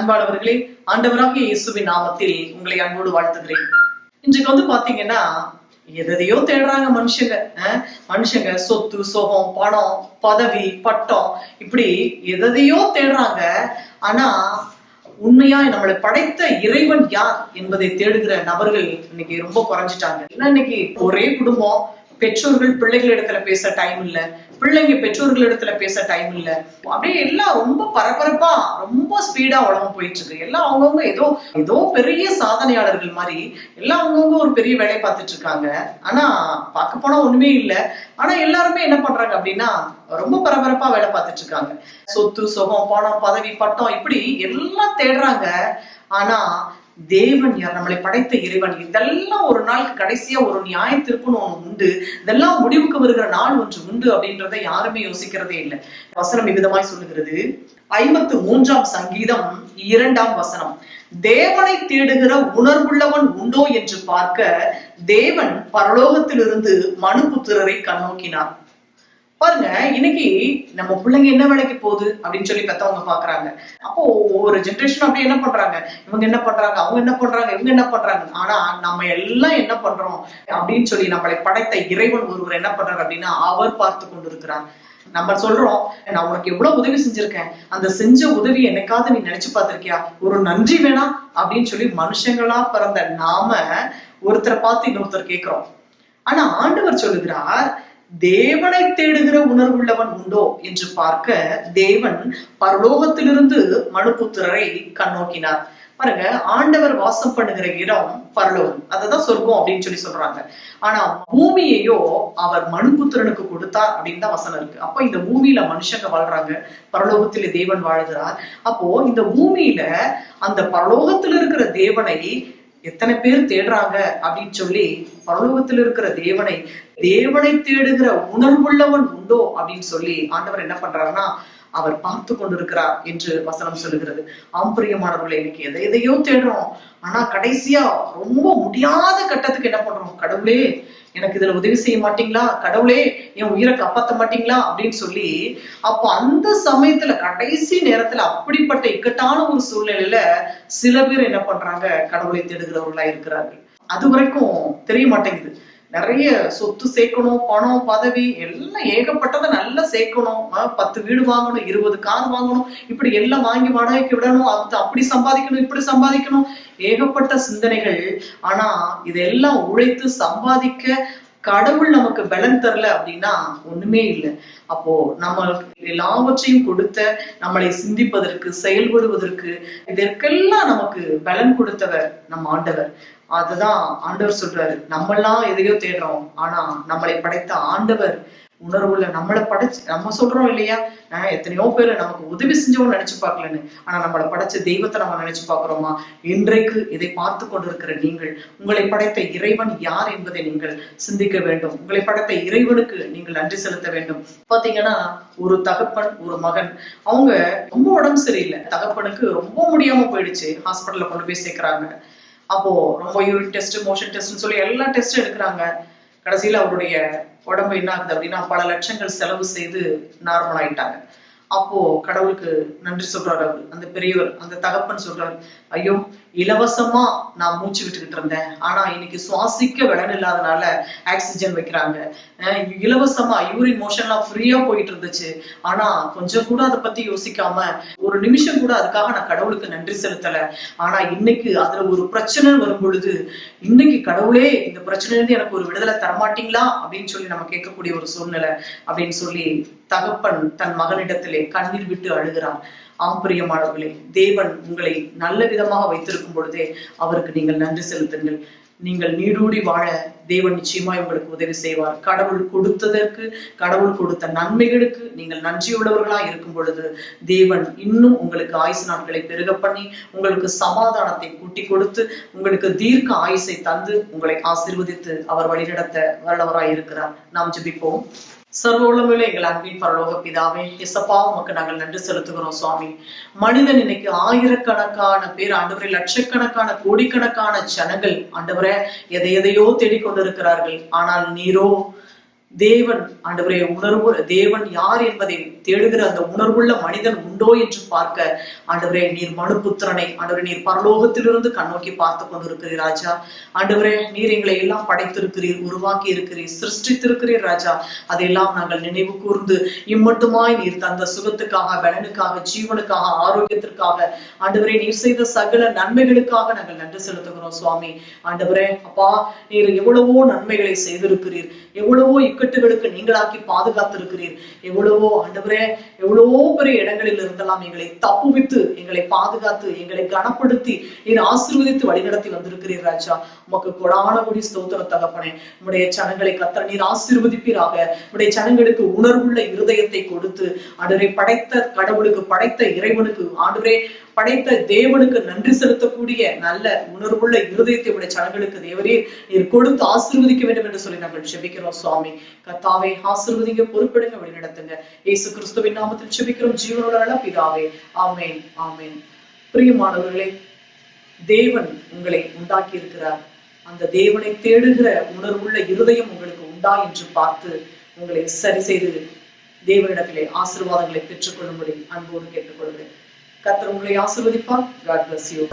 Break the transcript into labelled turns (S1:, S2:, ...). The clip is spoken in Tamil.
S1: அன்பானவர்களே ஆண்டவராகிய இயேசுவின் நாமத்தில் உங்களை அன்போடு வாழ்த்துகிறேன். இன்றைக்கு வந்து பாத்தீங்கன்னா எதையோ தேடுறாங்க மனுஷங்க மனுஷங்க சொத்து சுகம் பணம் பதவி பட்டம் இப்படி எதையோ தேடுறாங்க. ஆனா உண்மையாய் நம்மளை படைத்த இறைவன் யார் என்பதை தேடுகிற நபர்கள் இன்னைக்கு ரொம்ப குறைஞ்சிட்டாங்க. ஏன்னா இன்னைக்கு? ஒரே குடும்பம் பெற்றோர்கள் பிள்ளைகள் இடத்துல பேச டைம் இல்ல. பிள்ளைங்க பெற்றோர்கள் இடத்துல பேச டைம் இல்ல. அப்படியே எல்லாம் ரொம்ப பரபரப்பா ரொம்ப ஸ்பீடா உலகம் போயிட்டு இருக்கு எல்லாம் அவங்கவுங்க ஏதோ ஏதோ பெரிய சாதனையாளர்கள் மாதிரி எல்லாம் அவங்கவுங்க ஒரு பெரிய வேலையை பார்த்துட்டு இருக்காங்க. ஆனா பார்க்க போனா ஒண்ணுமே இல்ல. ஆனா எல்லாருமே என்ன பண்றாங்க அப்படின்னா ரொம்ப பரபரப்பா வேலை பார்த்துட்டு இருக்காங்க. சொத்து சுகம் பணம் பதவி பட்டம் இப்படி எல்லாம் தேடுறாங்க. ஆனா தேவன் யார்? நம்மளை படைத்த இறைவன். இதெல்லாம் ஒரு நாள் கடைசியா ஒரு நியாய தீர்ப்புன்னு உண்டு. இதெல்லாம் முடிவுக்கு வருகிற நாள் ஒன்று உண்டு அப்படின்றத யாருமே யோசிக்கிறதே இல்லை. வசனம் இவ்விதமாய் சொல்லுகிறது. ஐம்பத்து மூன்றாம் சங்கீதம் இரண்டாம் வசனம். தேவனை தேடுகிற உணர்வுள்ளவன் உண்டோ என்று பார்க்க தேவன் பரலோகத்திலிருந்து மனுபுத்திரரை கண்ணோக்கினார். பாருங்க இன்னைக்கு நம்ம பிள்ளைங்க என்ன வேலைக்கு போகுது அப்படின்னு சொல்லி பெத்தவங்க பாக்குறாங்க. அப்போ ஒவ்வொரு ஜென்ரேஷன் அப்படி என்ன பண்றாங்க? இவங்க என்ன பண்றாங்க? அவங்க என்ன பண்றாங்க? இவங்க என்ன பண்றாங்க? ஆனா நம்ம எல்லாம் என்ன பண்றோம் அப்படின்னு சொல்லி நம்மளை படைத்த இறைவன் ஒருவர் என்ன பண்றாரு அப்படின்னா அவர் பார்த்து கொண்டு இருக்கிறார் நம்ம சொல்றோம் நான் உனக்கு எவ்வளவு உதவி செஞ்சிருக்கேன். அந்த செஞ்ச உதவி என்னைக்காவது நீ நினைச்சு பார்த்திருக்கியா? ஒரு நன்றி வேணாம் அப்படின்னு சொல்லி மனுஷங்களா பிறந்த நாம ஒருத்தரை பார்த்து இன்னொருத்தர் கேட்கிறோம். ஆனா ஆண்டவர் சொல்லுகிறார் தேவனை தேடுகிற உணர்வுள்ளவன் உண்டோ என்று பார்க்க தேவன் பரலோகத்திலிருந்து மனுபுத்திரரை கண்ணோக்கினார். பாருங்க ஆண்டவர் வாசம் பண்ணுகிற இடம் பரலோகம். அதுதான் சொர்க்கம் அப்படின்னு சொல்லி சொல்றாங்க. ஆனா பூமியையோ அவர் மனுபுத்திரனுக்கு கொடுத்தார் அப்படின்னு தான் வசனம் இருக்கு. அப்போ இந்த பூமியில மனுஷங்க வாழ்றாங்க. பரலோகத்திலே தேவன் வாழுகிறார். அப்போ இந்த பூமியில அந்த பரலோகத்தில் இருக்கிற தேவனை எத்தனை பேர் தேடுறாங்க அப்படின்னு சொல்லி பரலோகத்தில் இருக்கிற தேவனை தேவனை தேடுகிற உணர்வுள்ளவன் உண்டோ அப்படின்னு சொல்லி ஆண்டவர் என்ன பண்றாருன்னா அவர் பார்த்து கொண்டிருக்கிறார் என்று வசனம் சொல்லுகிறது. ஆம்பரியமானவர்களை இன்னைக்கு எதை எதையோ தேடுறோம். ஆனா கடைசியா ரொம்ப முடியாத கட்டத்துக்கு என்ன பண்றோம்? கடவுளே எனக்கு இதுல உதவி செய்ய மாட்டீங்களா? கடவுளே என் உயிரை காப்பாற்ற மாட்டீங்களா? அப்படின்னு சொல்லி அப்போ அந்த சமயத்துல கடைசி நேரத்துல அப்படிப்பட்ட இக்கட்டான ஒரு சூழ்நிலையில சில பேர் என்ன பண்றாங்க? கடவுளை தேடுகிறவர்களா இருக்கிறார்கள். அது வரைக்கும் தெரிய மாட்டேங்குது. நிறைய சொத்து சேர்க்கணும் பணம் பதவி எல்லாம் ஏகப்பட்டதை நல்லா சேர்க்கணும். பத்து வீடு வாங்கணும் இருபது கார் வாங்கணும் இப்படி எல்லாம் வாங்கி வாடகைக்கு விடணும் அது அப்படி சம்பாதிக்கணும் இப்படி சம்பாதிக்கணும். ஏகப்பட்ட சிந்தனைகள். ஆனா இதெல்லாம் உழைத்து சம்பாதிக்க கடவுள் நமக்கு பலன் தரல அப்படின்னா ஒண்ணுமே இல்லை. அப்போ நம்ம எல்லாவற்றையும் கொடுத்த நம்மளை சிந்திப்பதற்கு செயல்படுவதற்கு இதற்கெல்லாம் நமக்கு பலன் கொடுத்தவர் நம்ம ஆண்டவர். அதுதான் ஆண்டவர் சொல்றாரு. நம்மெல்லாம் எதையோ தேடுறோம். ஆனா நம்மளை படைத்த ஆண்டவர் உணர்வுல நம்மளை படைச்சு நம்ம சொல்றோம் இல்லையா? நான் எத்தனையோ பேர் நமக்கு உதவி செஞ்சவங்க நினைச்சு பார்க்கலன்னு. ஆனா நம்மளை படைச்ச தெய்வத்தை நம்ம நினைச்சு பார்க்கிறோமா? இன்றைக்கு இதை பார்த்து கொண்டிருக்கிற நீங்கள் உங்களை படைத்த இறைவன் யார் என்பதை நீங்கள் சிந்திக்க வேண்டும். உங்களை படைத்த இறைவனுக்கு நீங்கள் நன்றி செலுத்த வேண்டும். பாத்தீங்கன்னா ஒரு தகப்பன் ஒரு மகன். அவங்க ரொம்ப உடம்பு சரியில்லை. தகப்பனுக்கு ரொம்ப முடியாம போயிடுச்சு. ஹாஸ்பிட்டல்ல கொண்டு போய் சேர்க்கிறாங்க. அப்போ ரொம்ப யூரின் டெஸ்ட் மோஷன் டெஸ்ட்னு சொல்லி எல்லா டெஸ்ட் எடுக்கிறாங்க. கடைசியில அவருடைய உடம்பு என்ன ஆகுது அப்படின்னா பல லட்சங்கள் செலவு செய்து நார்மல் ஆயிட்டாங்க. அப்போ கடவுளுக்கு நன்றி சொல்றாரு அந்த பெரியவர் அந்த தகப்பன் சொல்றாரு ஐயோ இலவசமா நான் மூச்சு விட்டுக்கிட்டு இருந்தேன். ஆனா இன்னைக்கு சுவாசிக்க விலன் இல்லாதனால ஆக்சிஜன் வைக்கிறாங்க. அஹ் இலவசமா யூரின் மோஷன்லாம் ஃப்ரீயா போயிட்டு இருந்துச்சு. ஆனா கொஞ்சம் கூட அதை பத்தி யோசிக்காம ஒரு நிமிஷம் கூட அதுக்காக நான் கடவுளுக்கு நன்றி செலுத்தல. ஆனா இன்னைக்கு அதுல ஒரு பிரச்சனை வரும் பொழுது இன்னைக்கு கடவுளே இந்த பிரச்சனையிலிருந்து எனக்கு ஒரு விடுதலை தரமாட்டீங்களா? அப்படின்னு சொல்லி நம்ம கேட்கக்கூடிய ஒரு சூழ்நிலை அப்படின்னு சொல்லி தகப்பன் தன் மகனிடத்திலே கண்ணீர் விட்டு அழுகிறான். ஆம்பரியமானவர்களே தேவன் உங்களை நல்ல விதமாக வைத்திருக்கும் பொழுதே அவருக்கு நீங்கள் நன்றி செலுத்துங்கள். நீங்கள் நீடூடி வாழ தேவன் நிச்சயமாய் உங்களுக்கு உதவி செய்வார். கடவுள் கொடுத்ததற்கு கடவுள் கொடுத்த நன்மைகளுக்கு நீங்கள் நன்றியுள்ளவர்களாக இருக்கும் பொழுது தேவன் இன்னும் உங்களுக்கு ஆயுசு நாட்களை பெருக பண்ணி உங்களுக்கு சமாதானத்தை கூட்டி கொடுத்து உங்களுக்கு தீர்க்க ஆயுசை தந்து உங்களை ஆசீர்வதித்து அவர் வழிநடத்த வல்லவராய் இருக்கிறார். நாம் ஜபிப்போம். சர்வோளமில்ல எங்கள் அன்பின் பரலோக பிதாவே எசப்பா உமக்கு நாங்கள் நன்றி செலுத்துகிறோம் சுவாமி. மனிதன் இன்னைக்கு ஆயிரக்கணக்கான பேர் ஆண்டவரை லட்சக்கணக்கான கோடிக்கணக்கான ஜனங்கள் ஆண்டவரை எதை எதையோ தேடிக்கொண்டிருக்கிறார்கள். ஆனால் நீரோ தேவன் ஆண்டவரே உணர்வு தேவன் யார் என்பதை தேடுகிற அந்த உணர்வுள்ள மனிதன் உண்டோ என்று பார்க்க ஆண்டவரே நீர் மனுபுத்திரனை ஆண்டவரே நீர் பரலோகத்திலிருந்து கண்ணோக்கி பார்த்து கொண்டிருக்கிறீர் ராஜா. ஆண்டவரே நீர் எங்களை எல்லாம் படைத்திருக்கிறீர் உருவாக்கி இருக்கிறீர் சிருஷ்டித்திருக்கிறீர் ராஜா. அதையெல்லாம் நாங்கள் நினைவு கூர்ந்து இம்மட்டுமாய் நீர் தந்த சுகத்துக்காக பலனுக்காக ஜீவனுக்காக ஆரோக்கியத்திற்காக ஆண்டவரே நீர் செய்த சகல நன்மைகளுக்காக நாங்கள் நன்றி செலுத்துகிறோம் சுவாமி. ஆண்டவரே அப்பா நீர் எவ்வளவோ நன்மைகளை செய்திருக்கிறீர் எவ்வளவோ இக்கட்டுகளுக்கு நீங்களாக்கி பாதுகாத்திருக்கிறீர். எவ்வளவோ ஆண்டவரே எவ்வளவோ பெரிய இடங்களில் இருந்தெல்லாம் எங்களை தப்புவித்து எங்களை பாதுகாத்து எங்களை கனப்படுத்தி நீர் ஆசீர்வதித்து வழிநடத்தி வந்திருக்கிறீர் ராஜா. உமக்கு கொடான குடி ஸ்தோத்திர தகப்பனே. உடைய சனங்களை கத்திர நீர் ஆசீர்வதிப்பீராக. உடைய சனங்களுக்கு உணர்வுள்ள இருதயத்தை கொடுத்து ஆண்டவரை படைத்த கடவுளுக்கு படைத்த இறைவனுக்கு ஆண்டவரே படைத்த தேவனுக்கு நன்றி செலுத்தக்கூடிய நல்ல உணர்வுள்ள இருதயத்தை உடைய சனங்களுக்கு தேவரே நீர் கொடுத்து ஆசிர்வதிக்க வேண்டும் என்று சொல்லி நாங்கள் ஜெபிக்கிறோம் சுவாமி. கத்தாவை ஆசிர்வதிங்க பொறுப்பிடுங்க வழி நடத்துங்க ஏசு கிறிஸ்துவின் நாமத்தில் ஜெபிக்கிறோம் ஜீவனுள்ள பிதாவே. ஆமேன் ஆமேன். பிரியமானவர்களே தேவன் உங்களை உண்டாக்கி இருக்கிறார் அந்த தேவனை தேடுகிற உணர்வுள்ள இருதயம் உங்களுக்கு உண்டா என்று பார்த்து உங்களை சரி செய்து தேவனிடத்திலே ஆசீர்வாதங்களை பெற்றுக்கொள்ளும்படி அன்போடு கேட்டுக்கொள்கிறேன். கத்தர் உங்களை ஆசீர்வதிப்பார். God bless you